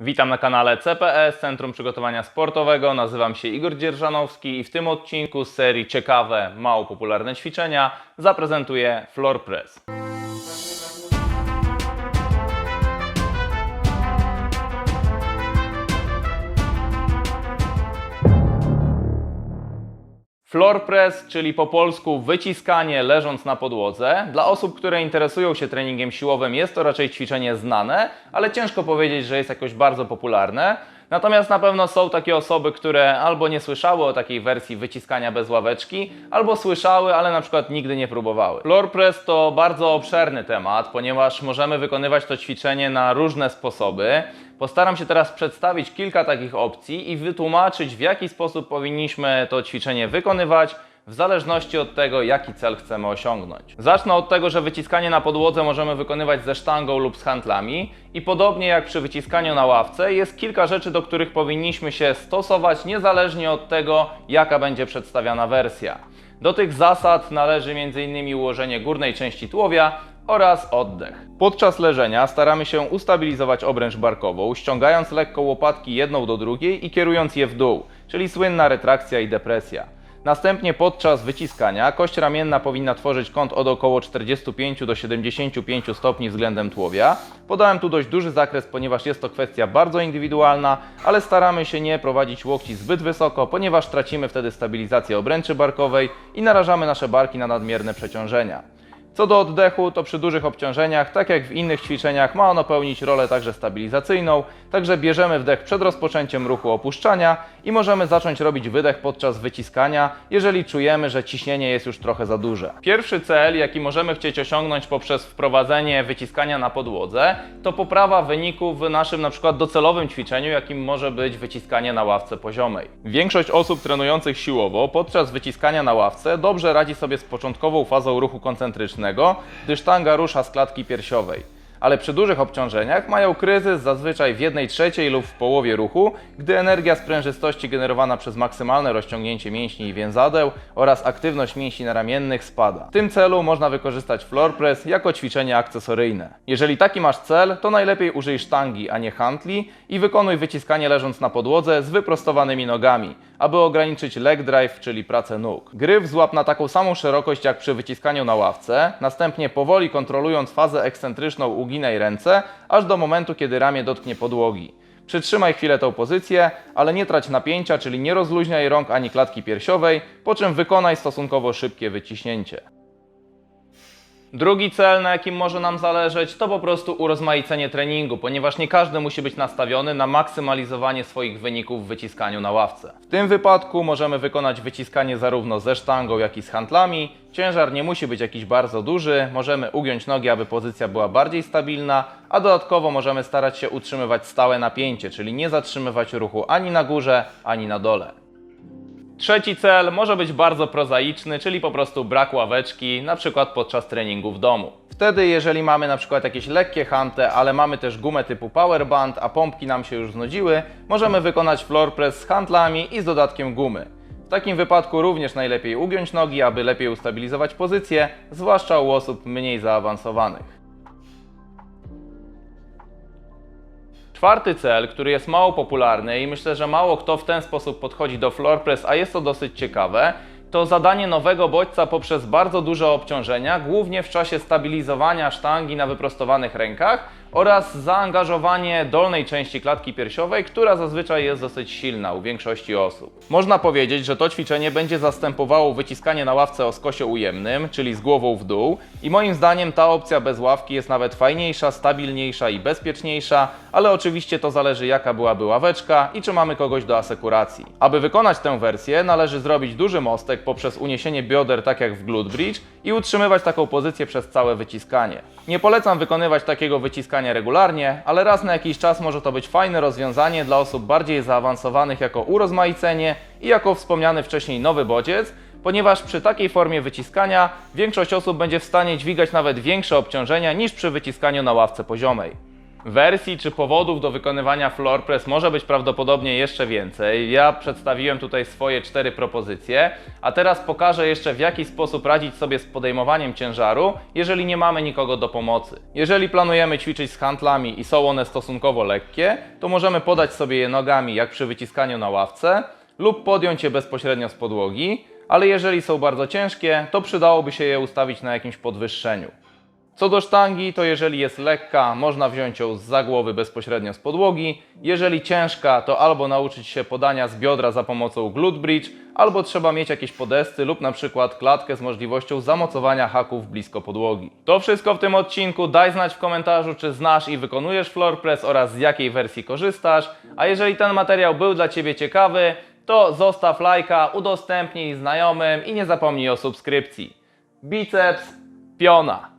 Witam na kanale CPS, Centrum Przygotowania Sportowego. Nazywam się Igor Dzierżanowski i w tym odcinku z serii Ciekawe, mało popularne ćwiczenia zaprezentuję floor press. Floor press, czyli po polsku wyciskanie leżąc na podłodze. Dla osób, które interesują się treningiem siłowym, jest to raczej ćwiczenie znane, ale ciężko powiedzieć, że jest jakoś bardzo popularne. Natomiast na pewno są takie osoby, które albo nie słyszały o takiej wersji wyciskania bez ławeczki, albo słyszały, ale na przykład nigdy nie próbowały. Floor press to bardzo obszerny temat, ponieważ możemy wykonywać to ćwiczenie na różne sposoby. Postaram się teraz przedstawić kilka takich opcji i wytłumaczyć, w jaki sposób powinniśmy to ćwiczenie wykonywać, w zależności od tego, jaki cel chcemy osiągnąć. Zacznę od tego, że wyciskanie na podłodze możemy wykonywać ze sztangą lub z handlami i podobnie jak przy wyciskaniu na ławce, jest kilka rzeczy, do których powinniśmy się stosować niezależnie od tego, jaka będzie przedstawiana wersja. Do tych zasad należy m.in. ułożenie górnej części tułowia oraz oddech. Podczas leżenia staramy się ustabilizować obręcz barkową, ściągając lekko łopatki jedną do drugiej i kierując je w dół, czyli słynna retrakcja i depresja. Następnie podczas wyciskania kość ramienna powinna tworzyć kąt od około 45 do 75 stopni względem tułowia. Podałem tu dość duży zakres, ponieważ jest to kwestia bardzo indywidualna, ale staramy się nie prowadzić łokci zbyt wysoko, ponieważ tracimy wtedy stabilizację obręczy barkowej i narażamy nasze barki na nadmierne przeciążenia. Co do oddechu, to przy dużych obciążeniach, tak jak w innych ćwiczeniach, ma ono pełnić rolę także stabilizacyjną, także bierzemy wdech przed rozpoczęciem ruchu opuszczania i możemy zacząć robić wydech podczas wyciskania, jeżeli czujemy, że ciśnienie jest już trochę za duże. Pierwszy cel, jaki możemy chcieć osiągnąć poprzez wprowadzenie wyciskania na podłodze, to poprawa wyniku w naszym na przykład docelowym ćwiczeniu, jakim może być wyciskanie na ławce poziomej. Większość osób trenujących siłowo podczas wyciskania na ławce dobrze radzi sobie z początkową fazą ruchu koncentrycznego, gdy sztanga rusza z klatki piersiowej. Ale przy dużych obciążeniach mają kryzys zazwyczaj w 1 trzeciej lub w połowie ruchu, gdy energia sprężystości generowana przez maksymalne rozciągnięcie mięśni i więzadeł oraz aktywność mięśni naramiennych spada. W tym celu można wykorzystać floor press jako ćwiczenie akcesoryjne. Jeżeli taki masz cel, to najlepiej użyj sztangi, a nie hantli i wykonuj wyciskanie leżąc na podłodze z wyprostowanymi nogami, aby ograniczyć leg drive, czyli pracę nóg. Gryf złap na taką samą szerokość jak przy wyciskaniu na ławce, następnie powoli kontrolując fazę ekscentryczną uginaj ręce, aż do momentu, kiedy ramię dotknie podłogi. Przytrzymaj chwilę tą pozycję, ale nie trać napięcia, czyli nie rozluźniaj rąk ani klatki piersiowej, po czym wykonaj stosunkowo szybkie wyciśnięcie. Drugi cel, na jakim może nam zależeć, to po prostu urozmaicenie treningu, ponieważ nie każdy musi być nastawiony na maksymalizowanie swoich wyników w wyciskaniu na ławce. W tym wypadku możemy wykonać wyciskanie zarówno ze sztangą, jak i z handlami. Ciężar nie musi być jakiś bardzo duży, możemy ugiąć nogi, aby pozycja była bardziej stabilna, a dodatkowo możemy starać się utrzymywać stałe napięcie, czyli nie zatrzymywać ruchu ani na górze, ani na dole. Trzeci cel może być bardzo prozaiczny, czyli po prostu brak ławeczki, na przykład podczas treningu w domu. Wtedy, jeżeli mamy na przykład jakieś lekkie hante, ale mamy też gumę typu powerband, a pompki nam się już znudziły, możemy wykonać floor press z handlami i z dodatkiem gumy. W takim wypadku również najlepiej ugiąć nogi, aby lepiej ustabilizować pozycję, zwłaszcza u osób mniej zaawansowanych. Czwarty cel, który jest mało popularny i myślę, że mało kto w ten sposób podchodzi do floor press, a jest to dosyć ciekawe, to zadanie nowego bodźca poprzez bardzo duże obciążenia, głównie w czasie stabilizowania sztangi na wyprostowanych rękach oraz zaangażowanie dolnej części klatki piersiowej, która zazwyczaj jest dosyć silna u większości osób. Można powiedzieć, że to ćwiczenie będzie zastępowało wyciskanie na ławce o skosie ujemnym, czyli z głową w dół i moim zdaniem ta opcja bez ławki jest nawet fajniejsza, stabilniejsza i bezpieczniejsza, ale oczywiście to zależy jaka byłaby ławeczka i czy mamy kogoś do asekuracji. Aby wykonać tę wersję należy zrobić duży mostek poprzez uniesienie bioder tak jak w glute bridge i utrzymywać taką pozycję przez całe wyciskanie. Nie polecam wykonywać takiego wyciskania regularnie, ale raz na jakiś czas może to być fajne rozwiązanie dla osób bardziej zaawansowanych jako urozmaicenie i jako wspomniany wcześniej nowy bodziec, ponieważ przy takiej formie wyciskania większość osób będzie w stanie dźwigać nawet większe obciążenia niż przy wyciskaniu na ławce poziomej. Wersji czy powodów do wykonywania floor press może być prawdopodobnie jeszcze więcej. Ja przedstawiłem tutaj swoje cztery propozycje, a teraz pokażę jeszcze w jaki sposób radzić sobie z podejmowaniem ciężaru, jeżeli nie mamy nikogo do pomocy. Jeżeli planujemy ćwiczyć z handlami i są one stosunkowo lekkie, to możemy podać sobie je nogami jak przy wyciskaniu na ławce lub podjąć je bezpośrednio z podłogi, ale jeżeli są bardzo ciężkie, to przydałoby się je ustawić na jakimś podwyższeniu. Co do sztangi, to jeżeli jest lekka, można wziąć ją z głowy bezpośrednio z podłogi. Jeżeli ciężka, to albo nauczyć się podania z biodra za pomocą glute bridge, albo trzeba mieć jakieś podesty lub na przykład klatkę z możliwością zamocowania haków blisko podłogi. To wszystko w tym odcinku. Daj znać w komentarzu, czy znasz i wykonujesz floor press oraz z jakiej wersji korzystasz. A jeżeli ten materiał był dla Ciebie ciekawy, to zostaw lajka, udostępnij znajomym i nie zapomnij o subskrypcji. Biceps, piona.